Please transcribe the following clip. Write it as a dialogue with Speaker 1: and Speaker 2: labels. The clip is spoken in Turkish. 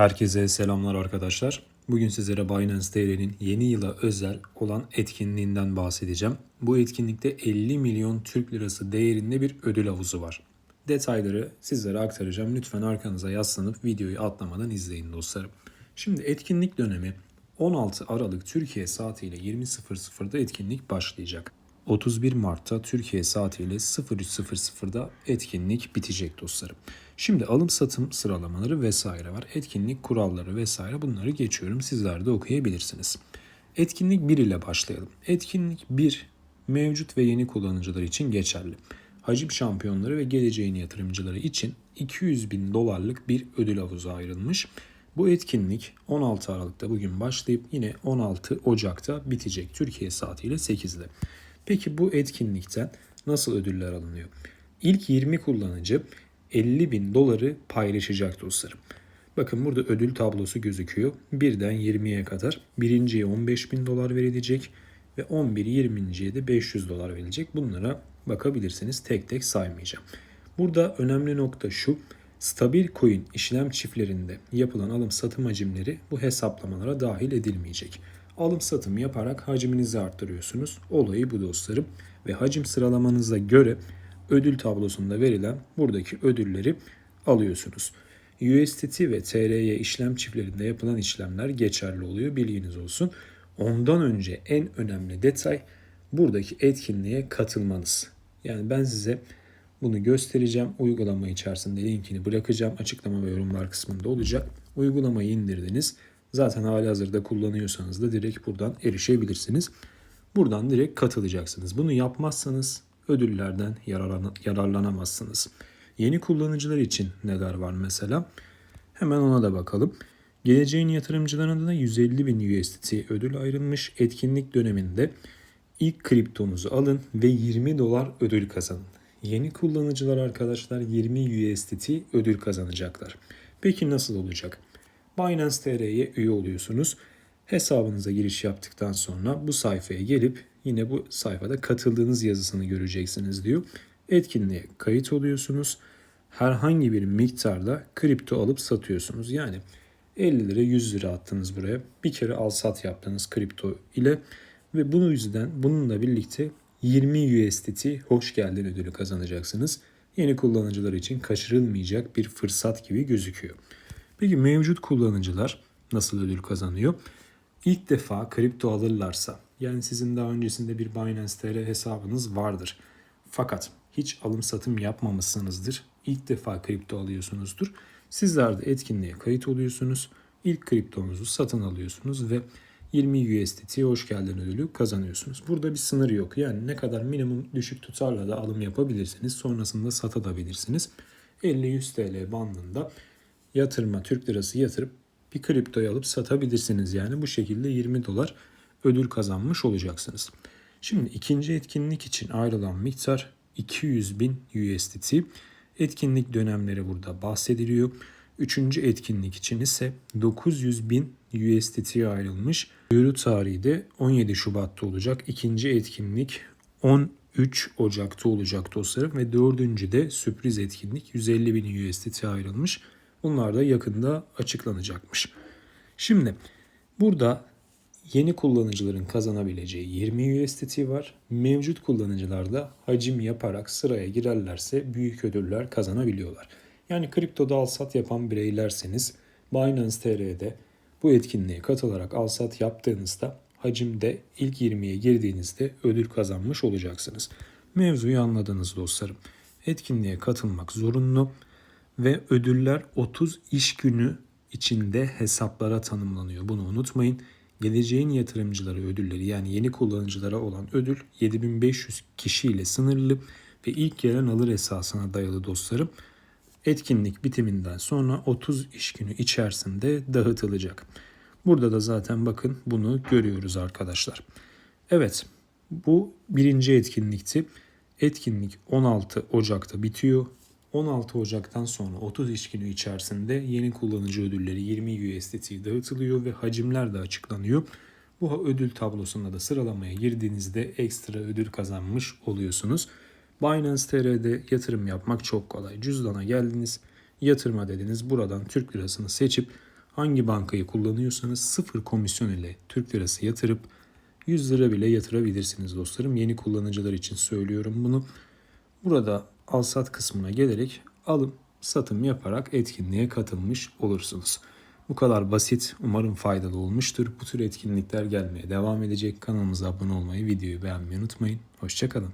Speaker 1: Herkese selamlar arkadaşlar. Bugün sizlere Binance TR'nin yeni yıla özel olan etkinliğinden bahsedeceğim. Bu etkinlikte 50 milyon Türk lirası değerinde bir ödül havuzu var. Detayları sizlere aktaracağım. Lütfen arkanıza yaslanıp videoyu atlamadan izleyin dostlarım. Şimdi etkinlik dönemi 16 Aralık Türkiye saatiyle 20.00'da etkinlik başlayacak. 31 Mart'ta Türkiye saatiyle 03.00'da etkinlik bitecek dostlarım. Şimdi alım satım sıralamaları vesaire var. Etkinlik kuralları vesaire bunları geçiyorum. Sizler de okuyabilirsiniz. Etkinlik 1 ile başlayalım. Etkinlik 1 mevcut ve yeni kullanıcılar için geçerli. Hacim şampiyonları ve geleceğin yatırımcıları için 200 bin dolarlık bir ödül havuzu ayrılmış. Bu etkinlik 16 Aralık'ta bugün başlayıp yine 16 Ocak'ta bitecek Türkiye saatiyle 8'de. Peki bu etkinlikten nasıl ödüller alınıyor? İlk 20 kullanıcı 50 bin doları paylaşacak dostlarım. Bakın burada ödül tablosu gözüküyor. Birden 20'ye kadar birinciye 15 bin dolar verilecek ve 11 20.ye de 500 dolar verilecek. Bunlara bakabilirsiniz. Tek tek saymayacağım. Burada önemli nokta şu. Stabil coin işlem çiftlerinde yapılan alım satım hacimleri bu hesaplamalara dahil edilmeyecek. Alım satım yaparak hacminizi arttırıyorsunuz. Olayı bu dostlarım. Ve hacim sıralamanıza göre ödül tablosunda verilen buradaki ödülleri alıyorsunuz. USDT ve TRY işlem çiftlerinde yapılan işlemler geçerli oluyor bilginiz olsun. Ondan önce en önemli detay buradaki etkinliğe katılmanız. Yani ben size bunu göstereceğim. Uygulama içerisinde linkini bırakacağım. Açıklama ve yorumlar kısmında olacak. Uygulamayı indirdiniz. Zaten hali hazırda kullanıyorsanız da direkt buradan erişebilirsiniz. Buradan direkt katılacaksınız. Bunu yapmazsanız ödüllerden yararlan yararlanamazsınız. Yeni kullanıcılar için neler var mesela? Hemen ona da bakalım. Geleceğin yatırımcılarına da 150 bin USDT ödül ayrılmış. Etkinlik döneminde ilk kriptonuzu alın ve 20 dolar ödül kazanın. Yeni kullanıcılar arkadaşlar 20 USDT ödül kazanacaklar. Peki nasıl olacak? Binance TR'ye üye oluyorsunuz. Hesabınıza giriş yaptıktan sonra bu sayfaya gelip yine bu sayfada katıldığınız yazısını göreceksiniz diyor. Etkinliğe kayıt oluyorsunuz. Herhangi bir miktarda kripto alıp satıyorsunuz. Yani 50 lira 100 lira attınız buraya. Bir kere al sat yaptınız kripto ile ve bunu yüzden bununla birlikte 20 USDT hoş geldin ödülü kazanacaksınız. Yeni kullanıcılar için kaçırılmayacak bir fırsat gibi gözüküyor. Peki mevcut kullanıcılar nasıl ödül kazanıyor? İlk defa kripto alırlarsa yani sizin daha öncesinde bir Binance TR hesabınız vardır. Fakat hiç alım satım yapmamışsınızdır. İlk defa kripto alıyorsunuzdur. Sizler de etkinliğe kayıt oluyorsunuz. İlk kriptonuzu satın alıyorsunuz ve 20 USDT hoş geldin ödülü kazanıyorsunuz. Burada bir sınır yok. Yani ne kadar minimum düşük tutarla da alım yapabilirsiniz. Sonrasında satabilirsiniz. 50-100 TL bandında yatırma Türk lirası yatırıp bir kriptoyu alıp satabilirsiniz. Yani bu şekilde 20 dolar ödül kazanmış olacaksınız. Şimdi ikinci etkinlik için ayrılan miktar 200 bin USDT. Etkinlik dönemleri burada bahsediliyor. Üçüncü etkinlik için ise 900 bin USDT ayrılmış. Duyuru tarihi de 17 Şubat'ta olacak. İkinci etkinlik 13 Ocak'ta olacak dostlarım. Ve dördüncü de sürpriz etkinlik 150 bin USDT ayrılmış. Bunlar da yakında açıklanacakmış. Şimdi burada yeni kullanıcıların kazanabileceği 20 USDT var. Mevcut kullanıcılar da hacim yaparak sıraya girerlerse büyük ödüller kazanabiliyorlar. Yani kriptoda al sat yapan bireylerseniz Binance TR'de bu etkinliğe katılarak al sat yaptığınızda hacimde ilk 20'ye girdiğinizde ödül kazanmış olacaksınız. Mevzuyu anladınız dostlarım. Etkinliğe katılmak zorunlu ve ödüller 30 iş günü içinde hesaplara tanımlanıyor. Bunu unutmayın. Geleceğin yatırımcıları ödülleri yani yeni kullanıcılara olan ödül 7500 kişiyle sınırlı ve ilk gelen alır esasına dayalı dostlarım. Etkinlik bitiminden sonra 30 iş günü içerisinde dağıtılacak. Burada da zaten bakın bunu görüyoruz arkadaşlar. Evet bu birinci etkinlikti. Etkinlik 16 Ocak'ta bitiyor. 16 Ocak'tan sonra 30 iş günü içerisinde yeni kullanıcı ödülleri 20 USDT dağıtılıyor ve hacimler de açıklanıyor. Bu ödül tablosunda da sıralamaya girdiğinizde ekstra ödül kazanmış oluyorsunuz. Binance TR'de yatırım yapmak çok kolay. Cüzdana geldiniz, yatırma dediniz. Buradan Türk lirasını seçip Hangi bankayı kullanıyorsanız sıfır komisyon ile Türk lirası yatırıp 100 lira bile yatırabilirsiniz dostlarım. Yeni kullanıcılar için söylüyorum bunu. Burada al sat kısmına gelerek alım satım yaparak etkinliğe katılmış olursunuz. Bu kadar basit. Umarım faydalı olmuştur. Bu tür etkinlikler gelmeye devam edecek. Kanalımıza abone olmayı, videoyu beğenmeyi unutmayın. Hoşçakalın.